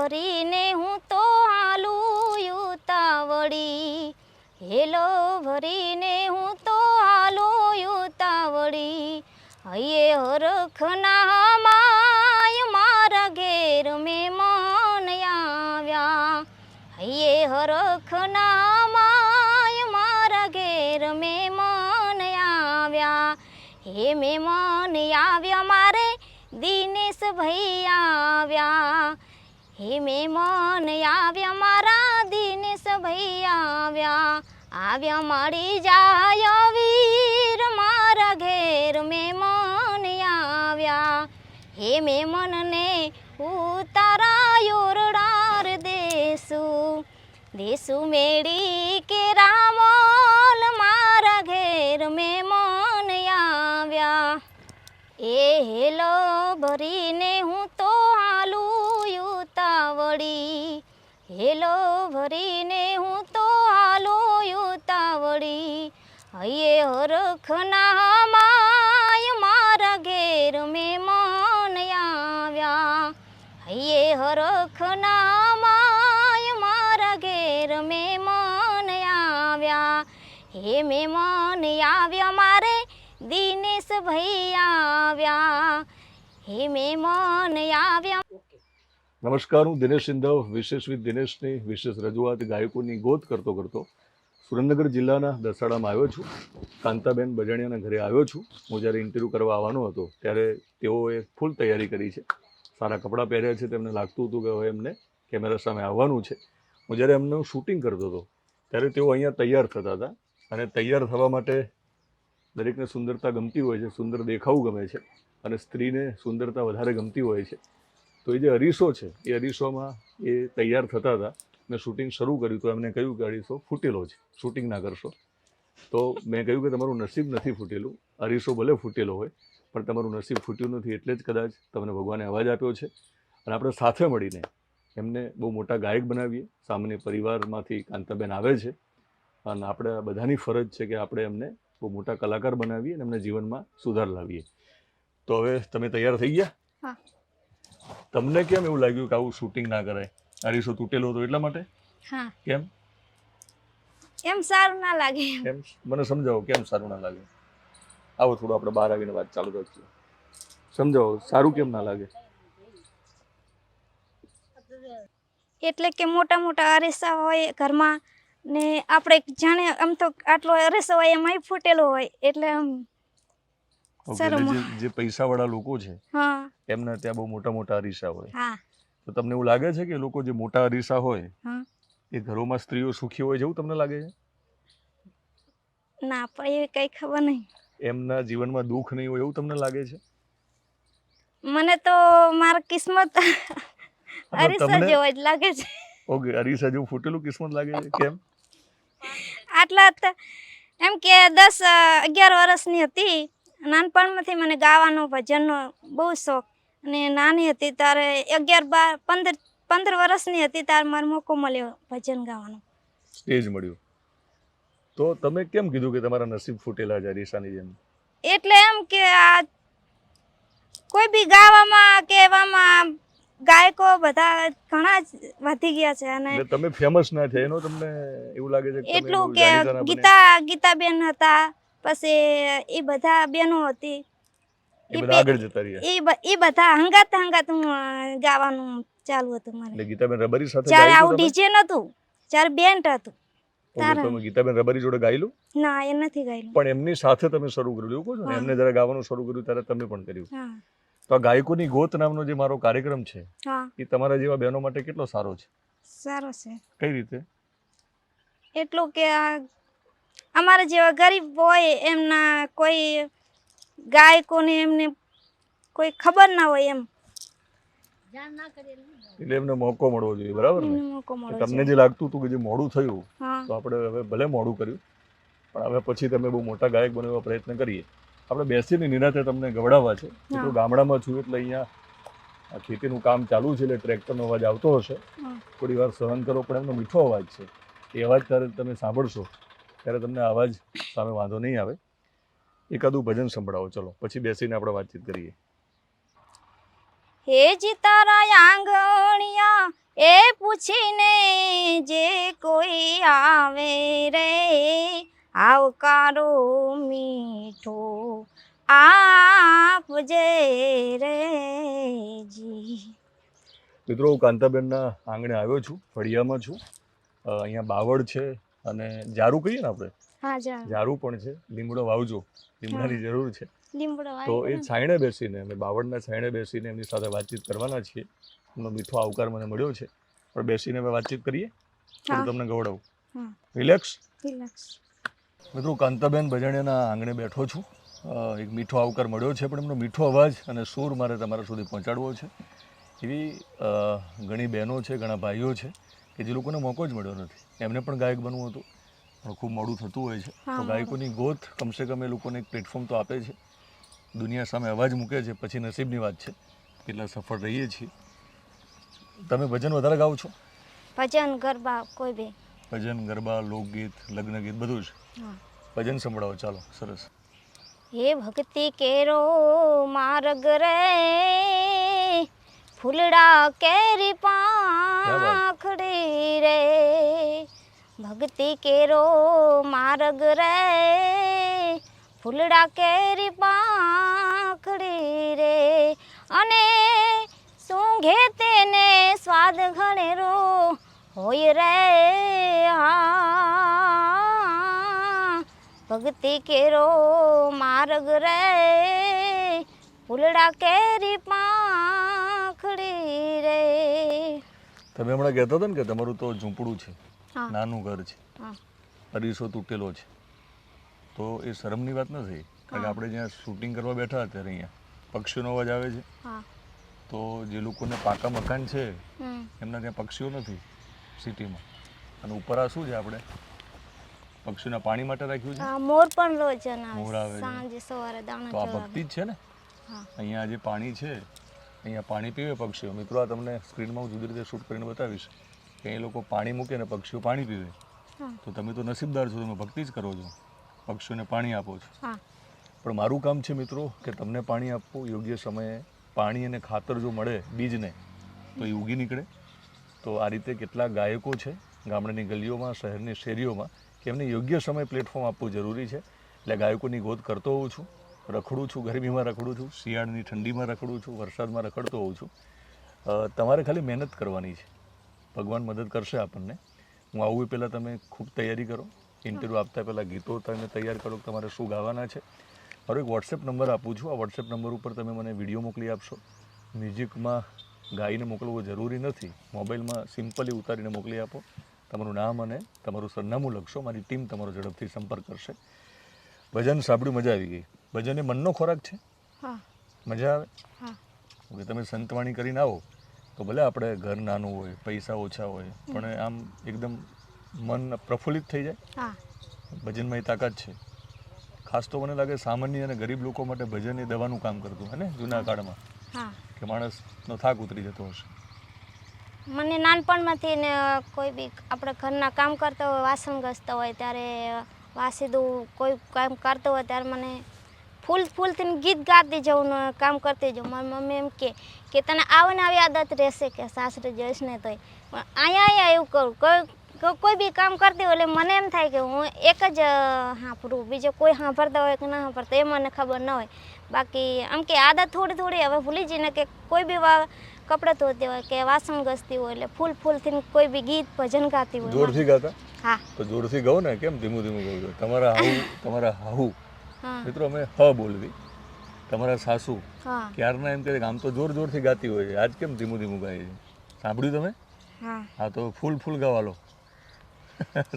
ભરીને હું તો હાલું યુતાવળી હેલો, ભરીને હું તો હાલું યુતાવળી હૈયે હરખના માય મારા ઘેર મહેમાન આવ્યા. હૈયે હરખના માય મારા ઘેર મહેમાન આવ્યા. હે મહેમાન આવ્યા મારે દિનેશ ભાઈ આવ્યા. હે મહેમાન, આવ્યા મારા દિનેશ ભાઈ આવ્યા આવ્યા મારી જાય વીર મારા ઘેર મહેમાન આવ્યા. હે મહેમાનને ઉતારા યોરડાર દેશું દેશું મેળી કે રામોલ મારા ઘેર મહેમાન આવ્યા. એ હેલો ભરીને હું હેલો ભરીને હું તો હાલું ઉતાવળી. હૈયે હરખના માય મારા ઘેર મહેમાન આવ્યા. હૈયે હરખના માય મારા ઘેર મહેમાન આવ્યા. હે મહેમાન આવ્યા મારે દિનેશ ભાઈ આવ્યા. હે મહેમાન આવ્યા નમસ્કાર, હું દિનેશ સિંધવ, વિશેષ વિથ દિનેશની વિશેષ રજૂઆત ગાયકોની ગોત કરતો કરતો સુરેન્દ્રનગર જિલ્લાના દસાડામાં આવ્યો છું. કાંતાબેન બજાણિયાના ઘરે આવ્યો છું. હું જ્યારે ઇન્ટરવ્યૂ કરવા આવવાનો હતો ત્યારે તેઓએ ફૂલ તૈયારી કરી છે. સારા કપડાં પહેર્યા છે, તેમને લાગતું હતું કે હવે એમને કેમેરા સામે આવવાનું છે. હું જ્યારે એમનું શૂટિંગ કરતો હતો ત્યારે તેઓ અહીંયા તૈયાર થતા હતા અને તૈયાર થવા માટે દરેકને સુંદરતા ગમતી હોય છે. સુંદર દેખાવું ગમે છે અને સ્ત્રીને સુંદરતા વધારે ગમતી હોય છે. તો એ જે અરીસો છે, એ અરીસોમાં એ તૈયાર થતા હતા મેં શૂટિંગ શરૂ કર્યું તો એમને કહ્યું કે અરીસો ફૂટેલો છે શૂટિંગ ના કરશો. તો મેં કહ્યું કે તમારું નસીબ નથી ફૂટેલું, અરીસો ભલે ફૂટેલો હોય, પણ તમારું નસીબ ફૂટ્યું નથી એટલે જ કદાચ તમને ભગવાને અવાજ આપ્યો છે. અને આપણે સાથે મળીને એમને બહુ મોટા ગાયક બનાવીએ. સામાન્ય પરિવારમાંથી કાંતાબેન આવે છે. અને આપણે બધાની ફરજ છે કે આપણે એમને બહુ મોટા કલાકાર બનાવીએ અને એમને જીવનમાં સુધાર લાવીએ. તો હવે તમે તૈયાર થઈ ગયા? હા. તમને કેમ એવું લાગ્યું કે આવું શૂટિંગ ના કરાય? અરીસો તૂટેલો હતો એટલા માટે? હા. કેમ? એમ સારું ના લાગે એમ. મને સમજાવો કેમ સારું ના લાગે? આવો થોડું આપણે બહાર આવીને વાત ચાલુ રાખીએ. સમજાવો સારું કેમ ના લાગે? એટલે કે મોટા મોટા અરીસા હોય ઘરમાં ને આપણે જાણે આમ તો આટલો અરીસો હોય એમાંય ફૂટેલો હોય એટલે આમ જે જે પૈસાવાળા લોકો છે એમના ત્યાં બહુ મોટા મોટા અરીસા હોય. તો તમને એવું લાગે છે કે લોકો જે મોટા અરીસા હોય એ ઘરોમાં સ્ત્રીઓ સુખી હોય જેવું તમને લાગે છે? ના પણ એ કઈ ખબર નહીં. એમના જીવનમાં દુઃખ નહીં હોય એવું તમને લાગે છે? મને તો મારા કિસ્મત અરીસા જેવો જ લાગે છે. ઓકે અરીસા જેવું ફૂટેલું કિસ્મત લાગે છે? કેમ? આટલા એમ કે દસ અગિયાર વર્ષની હતી. નાનપણમાંથી મને ગાવાનો ભજનનો બહુ શોખ. અને નાની હતી ત્યારે અગિયાર બાર પંદર પંદર વર્ષની હતી ત્યારે મારો મોકો મળ્યો ભજન ગાવાનો. સ્ટેજ મળ્યું. તો તમે કેમ કીધું કે તમારા નસીબ ફૂટેલા છે રીસાની જેમ? એટલે એમ કે આ કોઈ બી ગાવામાં કે એવામાં ગાયકો બધા ઘણા જ વધી ગયા છે અને તમે ફેમસ ના થયા એનો તમને એવું લાગે છે એટલું કે ગીતા ગીતાબેન હતા પછી એ બધા બેનો હતી. એ બધા આગળ જતા રહ્યા. એ બધા હંગાત હંગાત હું ગાવાનું ચાલુ હતું મારે. એટલે ગીતાબેન રબરી સાથે જ્યારે આવું ડીજે નતું જ્યારે બેન્ડ હતું. તમે ગીતાબેન રબારી જોડે ગાયેલું? ના એ નથી ગાયેલું. પણ એમની સાથે તમે શરૂ કર્યું એવું કહો છો એમને જ્યારે ગાવાનું શરૂ કર્યું ત્યારે તમે પણ કર્યું. તો આ ગાયકોની ગોત નામનો જે મારો કાર્યક્રમ છે એ તમારા જેવા બહેનો માટે કેટલો સારો છે? સારો છે. કઈ રીતે? એટલો કે આ અમારા જેવા ગરીબ હોય એમના કોઈ ગાયકોને એમને કોઈ ખબર ના હોય એમ. એટલે એમને મોકો મળવો જોઈએ બરાબર ને? તમને જે લાગતું હતું કે જે મોડું થયું તો આપણે હવે ભલે મોડું કર્યું પણ હવે પછી તમે બહુ મોટા ગાયક બનવા પ્રયત્ન કરીએ. આપણે બેસીને નિરાતે તમને ગવડાવવા છે. તો હા. ગામડામાં છું એટલે અહીંયા ખેતીનું કામ ચાલુ છે એટલે ટ્રેક્ટરનો અવાજ આવતો હશે. થોડી વાર સહન કરો પણ એમનો મીઠો અવાજ છે. એ અવાજ ત્યારે તમે સાંભળશો. ત્યારે તમને અવાજ સામે વાંધો નહીં આવે. એકાદું ભજન સંભળાવો ચલો. પછી બેસીને આપણે વાતચીત કરીએ. હે જી તારા આંગણિયા પૂછીને જે કોઈ આવે રે. આવકારો મીઠો આપજે રે જી. મિત્રો હું કાંતાબેનના આંગણે આવ્યો છું ફળિયામાં છું. અહીંયા બાવળ છે અને જારું કહીએ ને આપણે? હા જારું પણ છે. લીમડો વાવજો. લીમડાની જરૂર છે. તો એ છાંયણે છાંયડે બેસીને અમે બાવળના છાંયડે બેસીને એમની સાથે વાતચીત કરવાના છીએ. એમનો મીઠો આવકાર મને મળ્યો છે. પણ બેસીને અમે વાતચીત કરીએ હા. તમને ગવડાવું. રિલેક્સ? Relax. મિત્રો કાંતાબેન ભજાણિયાના આંગણે બેઠો છું. એક મીઠો આવકાર મળ્યો છે પણ એમનો મીઠો અવાજ અને સૂર મારે તમારા સુધી પહોંચાડવો છે. એવી ઘણી બહેનો છે ઘણા ભાઈઓ છે કે જે લોકોને મોકો જ મળ્યો નથી. એમને પણ ગાયક બનવું હતું. પણ ખૂબ મોડું થતું હોય છે. તો ગાયકોની ગોત કમસે કમ એ લોકોને એક પ્લેટફોર્મ તો આપે છે. દુનિયા સામે અવાજ મૂકે છે પછી નસીબની વાત છે. કેટલા સફળ રહીએ છીએ. તમે ભજન વધારે ગાઓ છો? ભજન ગરબા કોઈ બે. ભજન ગરબા લોકગીત લગ્ન ગીત બધું જ. ભજન સંભળાવો ચાલો સરસ. હે ભક્તિ કેરો માર્ગ રે. ફૂલડા કેરી પાંખડી રે. ભક્તિ કેરો માર્ગ રે, ફૂલડા કેરી પાંખડી રે. અને સૂંઘે તેને સ્વાદ ઘણેરો હોય રે. ભક્તિ કેરો માર્ગ રે, ફૂલડા કેરી પાંખડી રે. તમે હમણાં કહેતા હતા ને કે તમારું તો ઝૂંપડું છે. નાનું ઘર છે. હા. અરીસો તૂટેલો છે. તો એ શરમની વાત નથી. કારણ કે આપણે જ્યાં શૂટિંગ કરવા બેઠા અત્યારે અહીંયા પક્ષીઓનો અવાજ આવે છે. તો જે લોકોને પાકા મકાન છે એમના ત્યાં પક્ષીઓ નથી સિટીમાં અને ઉપર આ શું છે આપણે? પક્ષીઓના પાણી માટે રાખ્યું છે? મોર પણ રોજ મોર આવે. સાંજે સવારે દાણા તો આ ભક્તિ જ છે ને? અહીંયા જે પાણી છે અહીંયા પાણી પીવે પક્ષીઓ. મિત્રો આ તમને સ્ક્રીનમાં હું જુદી રીતે શૂટ કરીને બતાવીશ. કે એ લોકો પાણી મૂકે ને પક્ષીઓ પાણી પીવે. તો તમે તો નસીબદાર છો તમે ભક્તિ જ કરો છો. પક્ષીઓને પાણી આપો છો. પણ મારું કામ છે મિત્રો કે તમને પાણી આપવું યોગ્ય સમયે પાણી અને ખાતર જો મળે બીજને તો એ ઉગી નીકળે. તો આ રીતે કેટલા ગાયકો છે ગામડાની ગલીઓમાં શહેરની શેરીઓમાં કે એમને યોગ્ય સમય પ્લેટફોર્મ આપવું જરૂરી છે. એટલે ગાયકોની ગોત કરતો હોઉં છું રખડું છું ગરમીમાં રખડું છું શિયાળની ઠંડીમાં રખડું છું વરસાદમાં રખડતો હોઉં છું. તમારે ખાલી મહેનત કરવાની છે. ભગવાન મદદ કરશે આપણને. હું આવું એ પહેલાં તમે ખૂબ તૈયારી કરો. ઇન્ટરવ્યૂ આપતા પહેલાં ગીતો તમે તૈયાર કરો કે તમારે શું ગાવાના છે. મારો એક વોટ્સએપ નંબર આપું છું. આ વોટ્સએપ નંબર ઉપર તમે મને વીડિયો મોકલી આપશો. મ્યુઝિકમાં ગાઈને મોકલવું જરૂરી નથી. મોબાઈલમાં સિમ્પલી ઉતારીને મોકલી આપો. તમારું નામ અને તમારું સરનામું લખશો. મારી ટીમ તમારો ઝડપથી સંપર્ક કરશે. ભજન સાંભળ્યું મજા આવી ગઈ. ભજન એ મનનો ખોરાક છે? હા. મજા આવે? ઓકે તમે સંતવાણી કરીને આવો. તો ભલે આપણે ઘર નાનું હોય પૈસા ઓછા હોય પણ આમ એકદમ મન પ્રફુલ્લિત થઈ જાય. હા. ભજનમાં એ તાકાત છે. ખાસ તો મને લાગે સામાન્ય અને ગરીબ લોકો માટે ભજન એ દવાનું કામ કરતું હે ને જૂના કાળમાં? હા. કે માણસનો થાક ઉતરી જતો હશે. મને નાનપણમાંથી ને કોઈ બી આપણે ઘરના કામ કરતા હોય વાસણ ઘસતા હોય ત્યારે વાસીદું કોઈ કામ કરતો હોય ત્યારે મને ફૂલ ફૂલથી ગીત ગાતી જવું ને કામ કરતી જવું મારી મમ્મી એમ કે કે તને આવે ને આવી આદત રહેશે કે સાસરે જઈશ ને તોય. પણ અહીંયા અહીંયા એવું કરું. કોઈ કોઈ બી કામ કરતી હોય એટલે મને એમ થાય કે હું એક જ સાંભળું બીજો કોઈ સાંભળતા હોય કે ના સાંભળતા એ મને ખબર ન હોય. બાકી આમ કે આદત થોડી થોડી હવે ભૂલી જઈને કે કોઈ બી વા કપડાં ધોતી હોય કે વાસણ ઘસતી હોય એટલે ફૂલ ફૂલથી કોઈ બી ગીત ભજન ગાતી હોય. જોરથી ગાતા? હા. તો જોરથી ગાઓ ને? કેમ ધીમું ધીમું ગાવું તમારા હાઉ તમારા હાહુ. હા મિત્રો અમે હ બોલવી. તમારા સાસુ ક્યારના એમ કે આમ તો જોર જોરથી ગાતી હોય છે. આજ કેમ ધીમું ધીમું ગાય છે? સાંભળ્યું તમે? હા. તો ફૂલ ફૂલ ગાવાલો.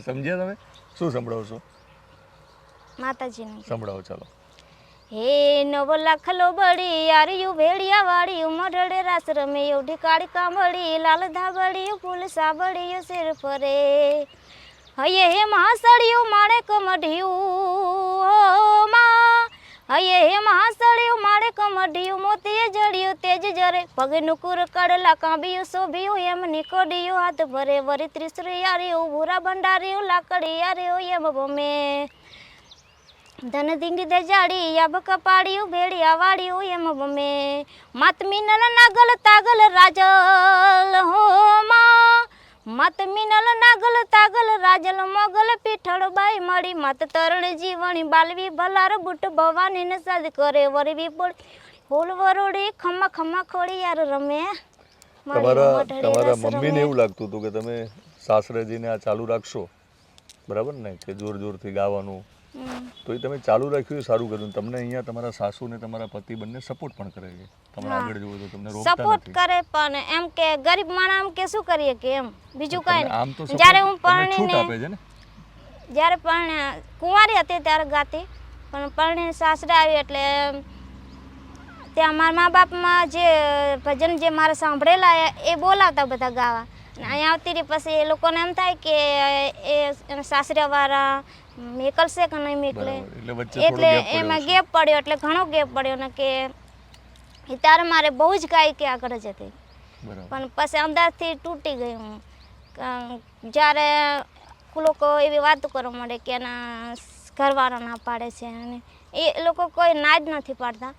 સમજ્યા તમે? શું સંભળાવશો માતાજીનું. સંભળાવો ચાલો. હે નવ લખલો બળી યારિયું ભેડિયા વાળિયું મઢડે રાસ રમે એવું કાળી કાંબળી લાલ ધાબળિયું ફૂલ સાબળિયું શેર ફરે. હયે હે મહાસળિયું માળે કમઢિયું માં હયે હે મહાસળિયું માળે કમઢિયું મોતીએ જડ્યું તેજ જરે. પગનું કુર કડલા કાંબિયું શોભિયું એમ નીકળ્યું હાથ ભરે. વરી ત્રિસરી યારિયું ભૂરા ભંડારિયું, લાકડી યારિયું એમ ભમે ધન ધીંગી દે જાડી યાબ કપાડ્યું ભેડિયા વાડિયું એમ ભમે માતમી નલ નાગલ તાગલ રાજા મત મિનલ નાગલ તાગલ રાજલ મોગલ પીઠળ બાઈ મળી મત તરણ જીવણી બાલવી ભલાર બુટ ભવાની ને સાદ કરે વરવી પડ ફૂલ વરોડી ખમ્મા ખમ્મા ખોડી યાર રમે તમારા તમારા મમ્મીને એવું લાગતું હતું કે તમે સાસરે જઈને આ ચાલુ રાખશો? બરાબર ને? કે જોર જોરથી ગાવાનું. તો એ તમે ચાલુ રાખ્યું એ સારું કર્યું. તમને અહીંયા તમારા સાસુ ને તમારા પતિ બંને સપોર્ટ પણ કરે છે. તમે આગળ જોવો તો તમને રોકતા સપોર્ટ કરે પણ એમ કે ગરીબ માણસ આમ કે શું કરીએ કે એમ? બીજું તમને કાંઈ આમ તો જ્યારે હું તમને પરણીને આપે છે ને? જ્યારે પરણ્યા કુંવારી હતી ત્યારે ગાતી પણ પરણીને સાસરે આવી એટલે ત્યાં મારા મા બાપમાં જે ભજન જે મારે સાંભળેલા એ- બોલાવતા બધા ગાવા. અને અહીંયા આવતી રહી પછી એ લોકોને એમ થાય કે એ એના સાસરિયાવાળા મેકલશે કે નહીં મેકલે એટલે એટલે એમાં ગેપ પડ્યો એટલે ઘણો ગેપ પડ્યો ને કે ત્યારે મારે બહુ જ ગાયકી આગળ જ હતી. પણ પછી અંદાજથી તૂટી ગઈ હું. જ્યારે લોકો એવી વાતો કરવા માંડે કે એના ઘરવાળા ના પાડે છે અને એ લોકો કોઈ ના જ નથી પાડતા.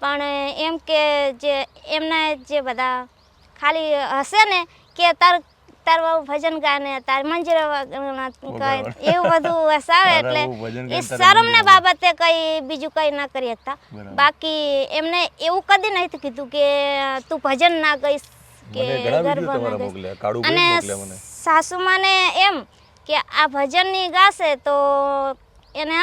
પણ એમ કે જે એમને જે બધા ખાલી હશે ને કે તાર તાર બહુ ભજન ગાને તાર મંજીર. એવું બધું વસાવે એટલે એ શરમ ને શરમના બાબતે કઈ બીજું કઈ ના કરી શકતા. બાકી એમને એવું કદી નથી કીધું કે તું ભજન ના ગઈશ કે ગરબા ના ગઈશ અને સાસુમાને એમ કે આ ભજનની ગાશે તો એને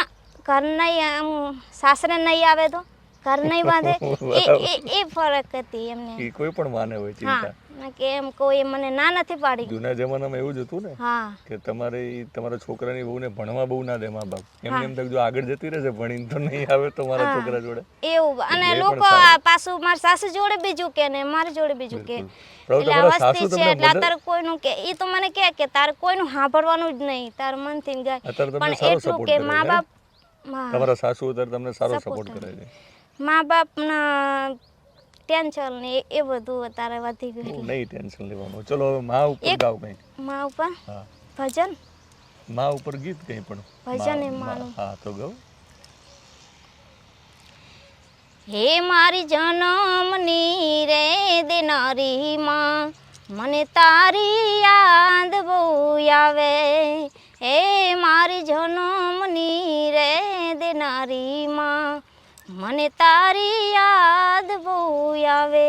ઘર નહીં આમ સાસરે નહીં આવે તો? ઘર નહીં બાંધે. એ એ- એ ફરક હતી એમને. એ કોઈ પણ માને હોય ચિંતા. કે એમ કોઈ મને ના નથી પાડી. જૂના જમાનામાં એવું જ હતું ને કે તમારે તમારા છોકરાની બહુને ભણવા બહુ ના દે મા બાપ. એમ એમ તક જો આગળ જતી રહેશે ભણીને તો નહીં આવે તો મારા છોકરા જોડે. એવું અને લોકો પાછું મારા સાસુ જોડે બીજું કે ને મારી જોડે બીજું કે. એટલે આ વસ્તી છે એટલે અત્યારે કોઈનું કે એ તો મને કે કે તારે કોઈનું સાંભળવાનું જ નહીં તાર મનથી ગાય પણ એટલું કે મા બાપ. તમારા સાસુ અત્યારે તમને સારો સપોર્ટ કરે છે. મા બાપના ટેન્શન ને એ- બધું અત્યારે વધી ગયું નહીં ટેન્શન લેવાનું. ચલો હવે મા ઉપર ગાવ કંઈક. મા ઉપર? હા. ભજન? મા ઉપર ગીત કંઈ પણ. ભજન એ માનું. હા તો ગાઓ. હે મારી જનમની રે દેનારી માં મને તારી યાદ બહુ આવે. હે મારી જનમની રે દેનારી માં મને તારી યાદ બહુ આવે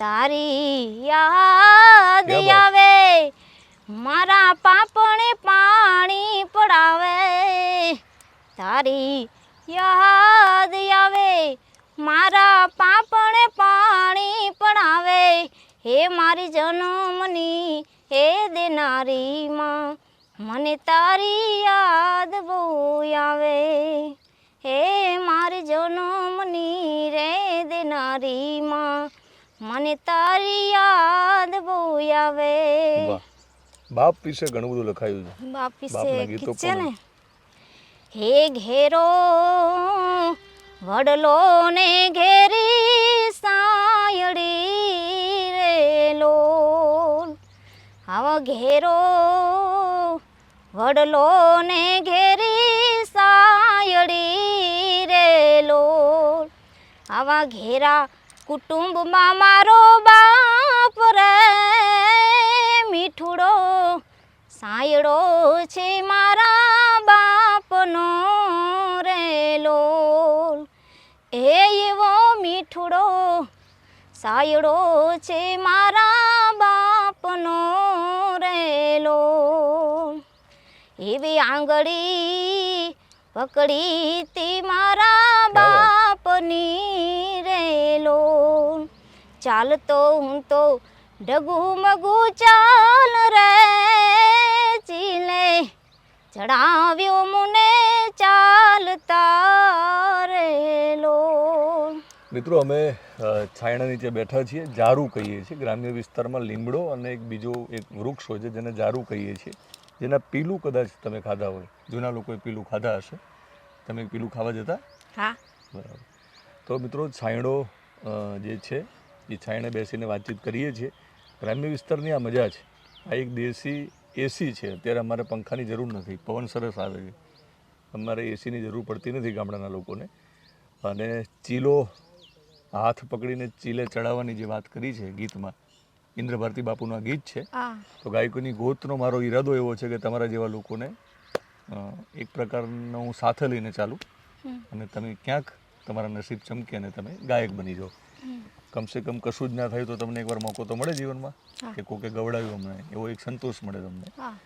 તારી યાદ આવે. મારા પાપણે પાણી પડાવે તારી યાદ આવે. મારા પાપણે પાણી પડાવે હે મારી જન્મની હે દેનારી માં મને તારી યાદ બહુ આવે. હે મારી જનમની રે દેનારી માં મને તારી યાદ બહુ આવે. બાપ વિશે ઘણું બધું લખાયું છે. બાપ વિશે ગીતો છે? ને? હે ઘેરો વડલો ને ઘેરી સાયડી રે લોલ આવા ઘેરો વડલો ને ઘેરી આવા ઘેરા કુટુંબમાં મારો બાપ રે. મીઠુડો સાયડો છે મારા બાપનો રેલો એ એવો મીઠુડો સાયડો છે મારા બાપનો રેલો એવી આંગળી પકડી તી મારા બાપની રેલો ચાલતો હું તો ડગુમગુ ચાલ રે ચીલે. ચડાવ્યો મુને ચાલતા રેલો. મિત્રો અમે છાયણા નીચે બેઠા છીએ જારું કહીએ છીએ. ગ્રામ્ય વિસ્તારમાં લીમડો અને એક બીજો એક વૃક્ષ હોય છે જેને જારું કહીએ છીએ. જેના પીલું કદાચ તમે ખાધા હોય. જૂના લોકોએ પીલું ખાધા હશે. તમે પીલું ખાવા જતા? હા. બરાબર. તો મિત્રો છાંયડો જે છે એ છાંયણે બેસીને વાતચીત કરીએ છીએ. ગ્રામ્ય વિસ્તારની આ મજા છે. આ એક દેશી એસી છે. અત્યારે અમારે પંખાની જરૂર નથી. પવન સરસ આવે છે. અમારે એસીની જરૂર પડતી નથી ગામડાના લોકોને. અને ચીલો હાથ પકડીને ચીલે ચડાવવાની જે વાત કરી છે ગીતમાં ઇન્દ્ર ભારતી બાપુનું આ ગીત છે. તો ગાયકોની ગોતનો મારો ઈરાદો એવો છે કે તમારા જેવા લોકોને એક પ્રકારનો હું સાથે લઈને ચાલું. અને તમે ક્યાંક તમારા નસીબ ચમકે અને તમે ગાયક બની જાઓ. કમસે કમ કશું જ ના થાય તો તમને એકવાર મોકો તો મળે જીવનમાં. કે કોકે ગવડાવ્યું અમને એવો એક સંતોષ મળે તમને. હા.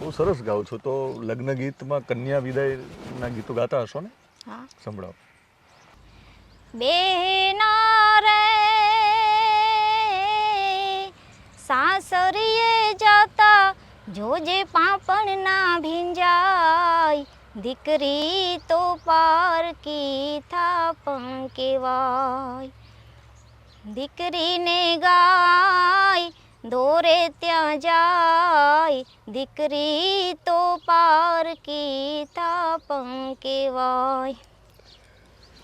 બહુ સરસ ગાઓ છો. તો લગ્ન ગીતમાં કન્યા વિદાયના ગીતો ગાતા હશો ને? હા. સંભળાવો. બેના રે સાસરીએ જાતા જોજે પાપણ ના ભીંજાય. દીકરી તો પારકી થાપણ કેવાય દીકરીને ગાય દોરે ત્યાં જાય. દીકરી તો પારકી થાપણ કેવાય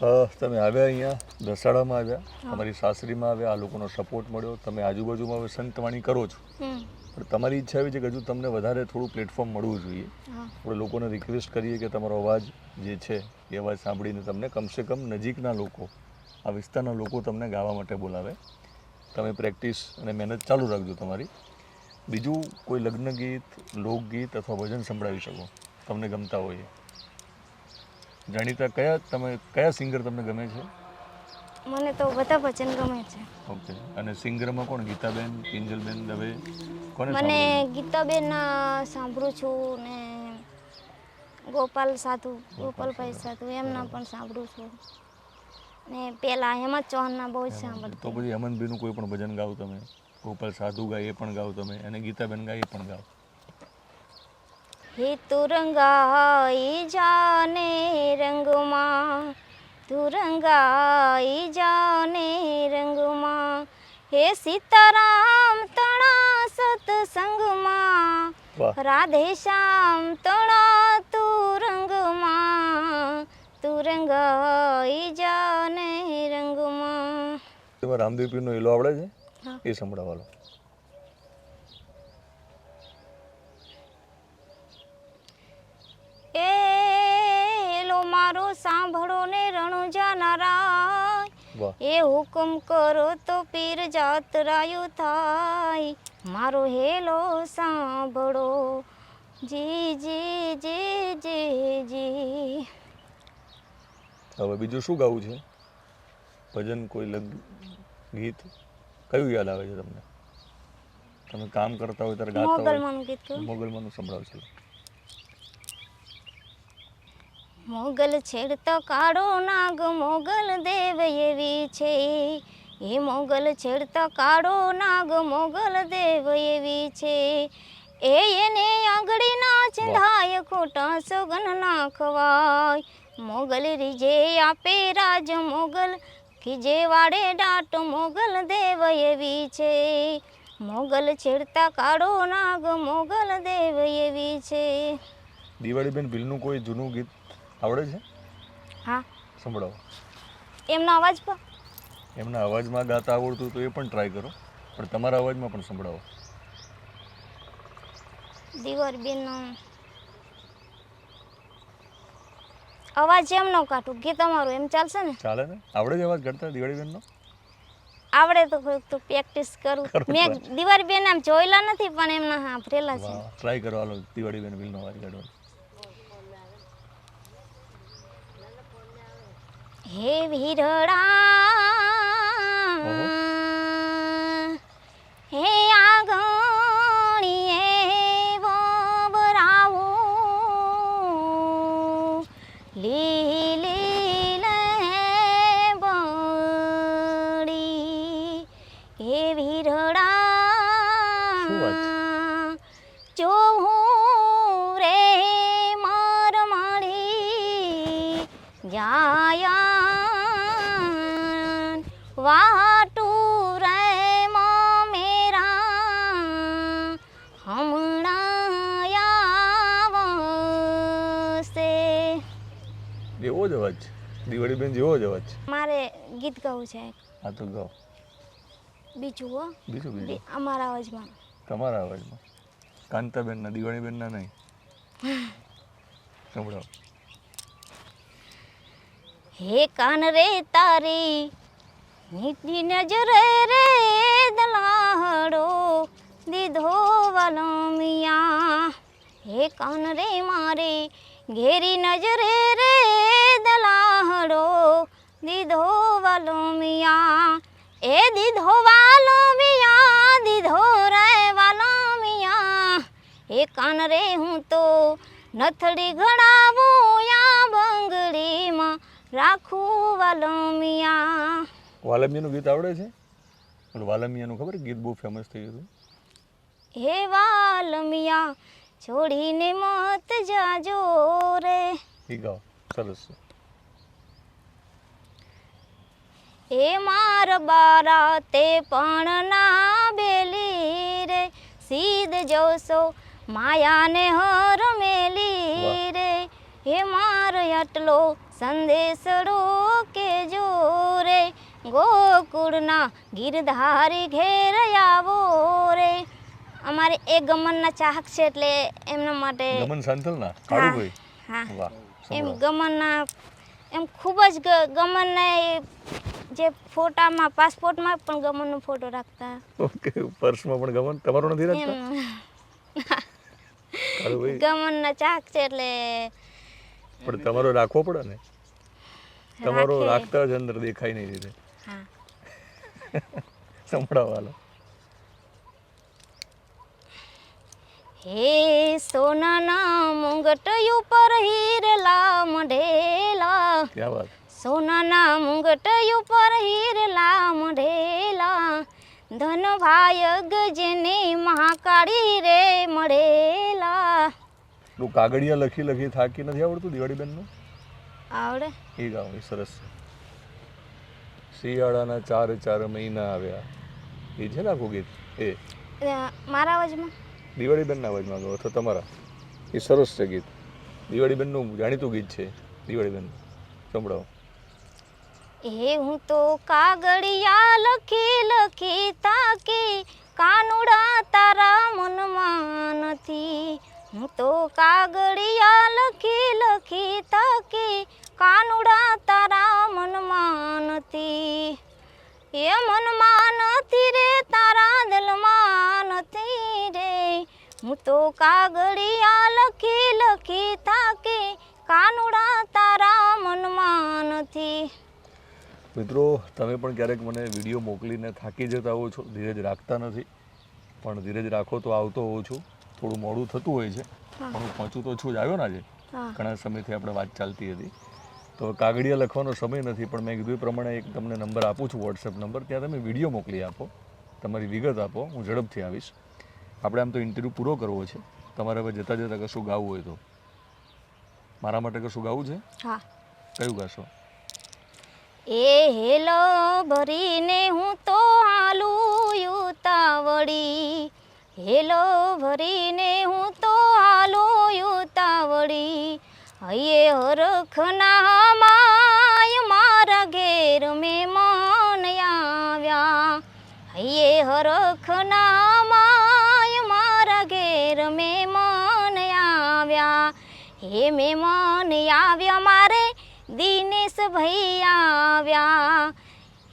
અ, તમે આવ્યા અહીંયા દસાડામાં આવ્યા. તમારી સાસરીમાં આવ્યા આ લોકોનો સપોર્ટ મળ્યો. તમે આજુબાજુમાં હવે સંતવાણી કરો છો. પણ તમારી ઈચ્છા એવી છે કે હજુ તમને વધારે થોડું પ્લેટફોર્મ મળવું જોઈએ. આપણે લોકોને રિક્વેસ્ટ કરીએ કે તમારો અવાજ જે છે એ અવાજ સાંભળીને તમને કમસે કમ નજીકના લોકો આ વિસ્તારના લોકો તમને ગાવા માટે બોલાવે. તમે પ્રેક્ટિસ અને મહેનત ચાલુ રાખજો તમારી. બીજું કોઈ લગ્ન ગીત લોકગીત અથવા ભજન સંભળાવી શકો. તમને ગમતા હોય. જાણીતા કયા તમે કયા સિંગર તમને ગમે છે? મને તો બધા ભજન ગમે છે. ઓકે. અને સિંગરમાં કોણ? ગીતાબેન કિંજલબેન દવે? કોને મને સાંભળો ગીતાબેન સાંભળું છું ને ગોપાલ સાધુ ગોપાલભાઈ સાધુ. એમના પણ સાંભળું છું. ને પેલા હેમંત ચૌહાણના બહુ જ તો સાંભળતી. પછી હેમંતભાઈનું કોઈ પણ ભજન ગાઓ તમે? ગોપાલ સાધુ ગાય એ પણ ગાઓ તમે? અને ગીતાબેન ગાય એ પણ ગાઓ? હે તુરંગાઈ જાને રંગમાં તુરંગાઈ જાને રંગમાં. હે સીતારામ તણા સતસંગમાં. રાધે શ્યામ તણા તુરંગમાં તુરંગાઈ જાને રંગમાં. રામદેવ પીરનો એલો આવડે છે? એ સંભળાવાલો મારો સાંભળો ને રણુજા નારાય. એ હુકમ કરો તો પીર જાતરાયું થાય. મારો હેલો સાંભળો. જી જી જી જી જી. હવે બીજું શું ગાવું છે? ભજન કોઈ લગ ગીત? કયું યાદ આવે છે તમને? તમે કામ કરતા હોય ત્યારે ગાતા હોય. મોગલમાનું ગીત મોગલમાંનું સંભળાવશો મોગલ છેડતો કાળો નાગ મોગલ દેવ એવી છે. એ મોગલ છેડતો કાળો નાગ મોગલ દેવ એવી છે. એ એને આંગળી ના ચંધાય ખોટા સોગન ના ખવાય મોગલ રીજે આપે રાજ મોગલ, ખીજે વાડે ડાટ મોગલ દેવ એવી છે. મોગલ છેડતા કાળો નાગ મોગલ દેવ એવી છે. દિવાળી બેન ભીલનું કોઈ જૂનું ગીત? આવડે છે? હા. સંભળાવો. એમનો અવાજ પણ એમના અવાજમાં ગાતા આવડતું તો એ પણ ટ્રાય કરો પણ તમારા અવાજમાં પણ સંભળાવો. દિવાર બેનનો અવાજ એમ ન કાઢું કે તમારું એમ ચાલશે ને? ચાલે ને? આવડે છે અવાજ કરતા દિવાળી બેનનો આવડે તો થોડુંક તો પ્રેક્ટિસ કરું. મેં દિવાળી બેન આમ જોયેલા નથી પણ એમના સાંભળેલા છે. ટ્રાય કરો હાલો દિવાળી બેન ભીલનો અવાજ કાઢવાનો હે વીરડા. હે આગણીએ જ અવાજ છે. મારે ગીત ગાવું છે હા તો ગાઓ. બીજું હો? બીજું બીજું? અમારા અવાજમાં. તમારા અવાજમાં. કાંતાબેનના દિવાળીબેનના નહીં. સંભળાવો. હે કાન રે તારી નીતિ નજરે રે દલાડો દીધો વલમિયા. હે કાન રે મારે ઘેરી નજરે રે દીધો વલમિયા એ દીધો વાલમિયા દીધો રે વાલમિયા હે કાન રે હું તો નથડી ઘડાવું યા બંગડીમાં રાખું વાલમિયા વાલમિયાનું ગીત આવડે છે? ઓલું વાલમિયાનું ખબર ગીત બહુ ફેમસ થઈ ગયું હે વાલમિયા છોડીને મત જાજો રે. ઈ ગાઓ સરસ છે. એ માર બારા તે પણ ના બેલી રે. સીધ જોશો માયાને હર મેલી રે. હે માર આટલો સંદેશડો કે જો રે? ગોકુળના ગીરધારી ઘેર આવો રે. અમારે એ ગમનના ચાહક છે એટલે એમના માટે ગમન સાંથલના? કાળુભાઈ? હા. એમ. ગમનના એમ ખૂબ જ ગમનના જે ફોટામાં પાસપોર્ટમાં પણ ગમનનો ફોટો રાખતા. ઓકે પર્સમાં પણ ગમન? તમારો નથી રાખતા? ગમનના ચાહક છે એટલે પણ તમારો રાખવો પડે ને? તમારો રાખતા જ અંદર દેખાય નહીં રીતે. હા. સંભળાવાલો હે સોનાના મુંગટ ઉપર હીરલા મઢેલા ક્યા વાત? સોનાના મુંગટયું પર હીરલા મઢેલા ધન ભાયગ જેને મહાકાળી રે મળેલા. તું કાગળિયા લખી લખી થાકી નથી આવડતું દિવાળી બેનનું આવડે. એ ગાઉં એ સરસ છે. શિયાળાના ચાર ચાર મહિના આવ્યા. એ છે ને આખું ગીત? એ. મારા અવાજમાં? દિવાળી બેનના અવાજમાં ગયો અથવા તમારા? એ સરસ છે ગીત. દિવાળી બેનનું જાણીતું ગીત છે દિવાળી બેન સંભળાવો. એ હું તો કાગળિયા લખી લખી તાકે, કાનુડા તારા મનમાં નથી. હું તો કાગળિયા લખી લખી તાકે, કાનુડા તારા મનમાં નથી. એ મનમાં નથી રે, તારા દિલમાં નથી રે. હું તો કાગળિયા લખી લખી તાકે, કાનુડા તારા મનમાં નથી. મિત્રો તમે પણ ક્યારેક મને વીડિયો મોકલીને થાકી જતા હો છો ધીરજ રાખતા નથી. પણ ધીરજ રાખો તો આવતો હોઉં છું. થોડું મોડું થતું હોય છે પણ હું પહોંચું તો છું જ. આવ્યો ને આજે? ઘણા સમયથી આપણે વાત ચાલતી હતી. તો કાગળિયા લખવાનો સમય નથી પણ મેં કીધું એ પ્રમાણે એક તમને નંબર આપું છું વોટ્સએપ નંબર. ત્યાં તમે વીડિયો મોકલી આપો. તમારી વિગત આપો. હું ઝડપથી આવીશ. આપણે આમ તો ઇન્ટરવ્યૂ પૂરો કરવો છે. તમારે હવે જતાં જતાં કશું ગાવું હોય તો. મારા માટે કશું ગાવું છે? કયું ગાશો? એ હેલો ભરીને હું તો હાલું યુતાવળી. હેલો ભરીને હું તો હાલું યુતાવળી. હૈયે હરખના માય મારા ઘેર મેં મન આવ્યા. હૈયે હરખના માય મારા ઘેર મેં મન આવ્યા. હે મેં મન આવ્યા મારે દિનેશ ભાઈ આવ્યા.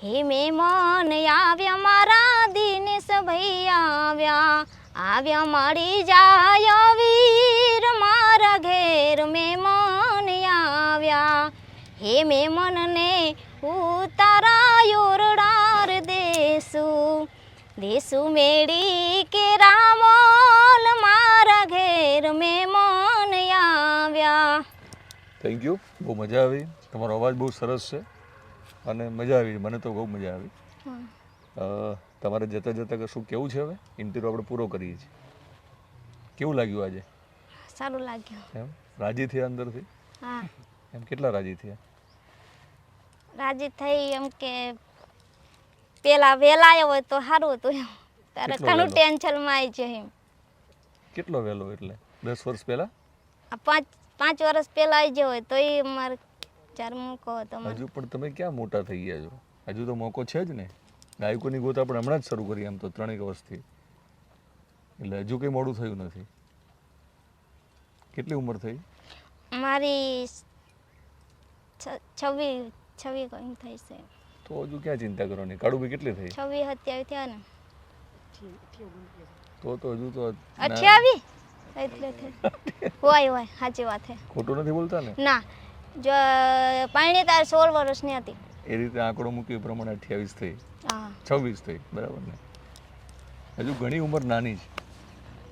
હે મહેમાન, આવ્યા મારા દિનેશ ભાઈ આવ્યા. આવ્યા મારી જાય વીર મારા ઘેર મહેમાન આવ્યા. હે મહેમાનને ઉતારા યોરડાર દેશું દેશું મેળી કે રામોલ થેન્ક યુ બહુ મજા આવી. તમારો અવાજ બહુ સરસ છે અને મજા આવી. મને તો બહુ મજા આવી. તમારે જતાં જતાં કશું કેવું છે હવે? ઇન્ટરવ્યુ આપણે પૂરો કરીએ છીએ. કેવું લાગ્યું આજે? સારું લાગ્યું. એમ? રાજી થયા અંદરથી? હા. એમ કેટલા રાજી થયા? રાજી થઈ એમ કે પેલા વેલા આવ્યો હોય તો સારું હતું એમ. ત્યારે ઘણું ટેન્શનમાં આવી જાય એમ. કેટલો વહેલો એટલે? દસ વર્ષ પહેલાં? આ પાંચ પાંચ વર્ષ પહેલા આવી ગયો હોય તો એ મારે ચાર મોકો હતો હજુ પણ તમે ક્યાં મોટા થઈ ગયા છો? હજુ તો મોકો છે જ ને. ગાયકોની ગોતા પણ હમણાં જ શરૂ કરી આમ તો ત્રણેક વર્ષથી. એટલે હજુ કંઈ મોડું થયું નથી. કેટલી ઉંમર થઈ? મારી છવ્વીસ છવ્વીસ કંઈ થઈ છે. તો હજુ ક્યાં ચિંતા કરવાની? કાળુભાઈ કેટલી થઈ? છવ્વીસ સત્યાવીસ થયા ને. તો તો હજુ તો અઠ્યાવીસ? એટલે. હોય હોય સાચી વાત છે. ખોટું નથી બોલતા ને? ના જો પાણી તાર સોળ વર્ષની હતી. એ રીતે આંકડો મૂક્યો એ પ્રમાણે અઠ્યાવીસ થઈ. હા. છવ્વીસ થઈ બરાબર ને? હજુ ઘણી ઉંમર નાની છે.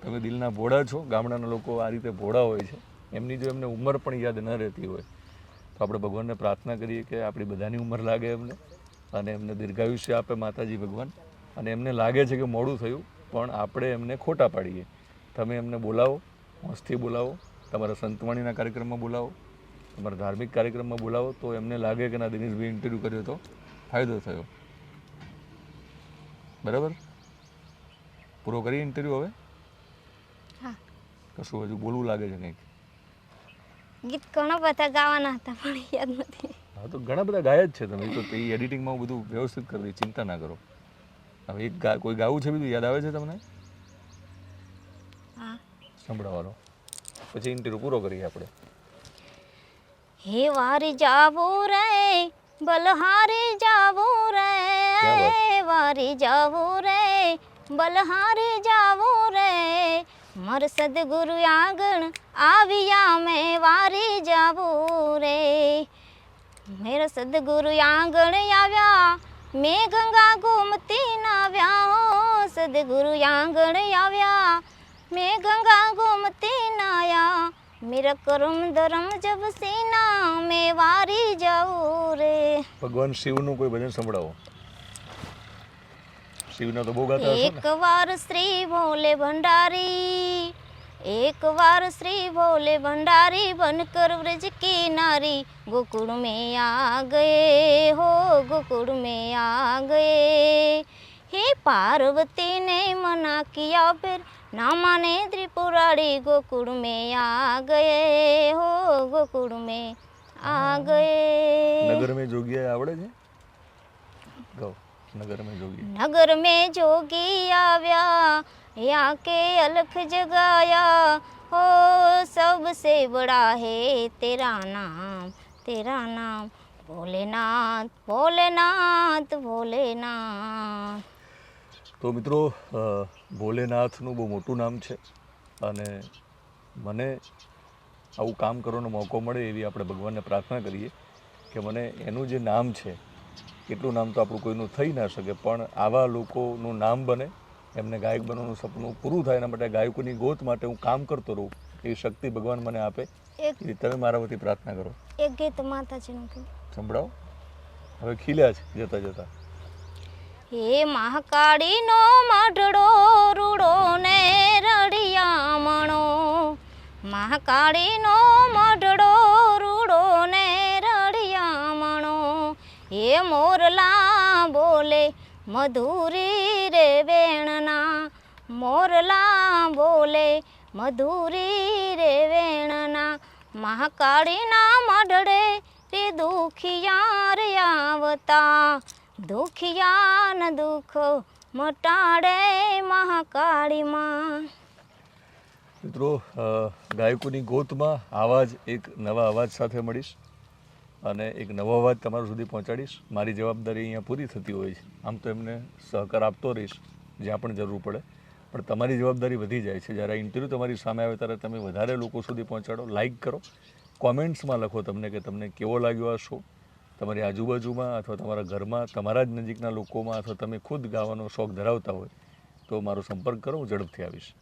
તમે દિલના ભોળા છો ગામડાના લોકો આ રીતે ભોળા હોય છે. એમની જો એમને ઉંમર પણ યાદ ન રહેતી હોય તો આપણે ભગવાનને પ્રાર્થના કરીએ કે આપણી બધાની ઉંમર લાગે એમને અને એમને દીર્ઘાયુષ્ય આપે માતાજી ભગવાન અને એમને લાગે છે કે મોડું થયું પણ આપણે એમને ખોટા પાડીએ. તમે એમને બોલાવો મસ્તી બોલાવો તમારા સંતવાણીના કાર્યક્રમમાં બોલાવો તમારા ધાર્મિક કાર્યક્રમમાં બોલાવો તો એમને લાગે કે ના દિનેશભાઈ ઇન્ટરવ્યૂ કર્યો તો ફાયદો થયો. બરાબર? પૂરો કરીએ ઇન્ટરવ્યૂ હવે? હા. કશું હજુ બોલવું લાગે છે કંઈક? ગીત ઘણા બધા ગાવાના હતા પણ યાદ નથી. હા તો ઘણા બધા ગાય જ છે તમે. તો એ એડિટિંગમાં બધું વ્યવસ્થિત કરી દઈ ચિંતા ના કરો. હવે એક ગા કોઈ ગાવું છે બીજું? યાદ આવે છે તમને? સંભળાવાનો પછી ઇન્ટરવ્યુ પૂરો કરીએ આપણે. હે વારી જાવો રે બલહારી જાવો રે? વારી જાવું રે બલહારી જાવો રે. મર સદગુરુ આગળ આવ્યા મેં વારી જાવો રે. મેર સદગુરુ આંગણ આવ્યા મેં ગંગા ગોમતી નાવ્યા સદગુરુ આંગણ આવ્યા मैं गंगा घूमती नाया मेरा करम धर्म जब सीना में वारी जाऊं रे। ભગવાન શિવનું કોઈ ભજન સંભળાવો. શિવના તો બહુ ગાતા હશો ને. એકવાર શ્રી ભોલે ભંડારી એકવાર શ્રી ભોલે ભંડારી બનકર વ્રજ કી નારી ગોકુળ મેં આ ગયે હો ગોકુળ મેં આ ગયે. હે પાર્વતી ને મના કિયા ફિર ना माने त्रिपुरारी गोकुल में आ गए हो गोकुल में आ गए નગર મેં જોગિયા આવડે છે ગાઓ નગર મેં જોગિયા नगर में जोगी आव्या यहाँ के अलख जगाया हो सबसे बड़ा है तेरा नाम तेरा नाम भोलेनाथ भोलेनाथ भोलेनाथ તો મિત્રો ભોલેનાથનું બહુ મોટું નામ છે અને મને આવું કામ કરવાનો મોકો મળે એવી આપણે ભગવાનને પ્રાર્થના કરીએ કે મને એનું જે નામ છે એટલું નામ તો આપણું કોઈનું થઈ ના શકે પણ આવા લોકોનું નામ બને એમને ગાયક બનવાનું સપનું પૂરું થાય એના માટે ગાયકોની ગોત માટે હું કામ કરતો રહું એવી શક્તિ ભગવાન મને આપે. એવી તમે મારા વતી પ્રાર્થના કરો. એક ગીત માતાજીનું સંભળાવો. હવે ખીલ્યા છે જતા જતા. હે મહાકાળીનો મઢડો રૂડો ને રડિયામણો મહાકાળીનો મઢડો રૂડો ને રડિયામણો હે મોરલા, બોલે મધુરી રે વેણના. મોરલા, બોલે મધુરી રે વેણના. મહાકાળીના મઢડે રે દુખિયા રે આવતા. દુખિયા ન મટાડે મહાકાળી મહાકાળીમાં. મિત્રો ગાયકોની ગોતમાં આવા જ એક નવા અવાજ સાથે મળીશ અને એક નવો અવાજ તમારા સુધી પહોંચાડીશ. મારી જવાબદારી અહીંયા પૂરી થતી હોય છે. આમ તો એમને સહકાર આપતો રહીશ, જ્યાં પણ જરૂર પડે. પણ તમારી જવાબદારી વધી જાય છે. જ્યારે ઇન્ટરવ્યૂ તમારી સામે આવે ત્યારે તમે વધારે લોકો સુધી પહોંચાડો. લાઇક કરો. કોમેન્ટ્સમાં લખો તમને કે તમને કેવો લાગ્યો આ શો તમારી આજુબાજુમાં અથવા તમારા ઘરમાં, તમારા જ નજીકના લોકોમાં અથવા તમે ખુદ ગાવાનો શોખ ધરાવતા હોય, તો મારો સંપર્ક કરો, હું ઝડપથી આવીશ.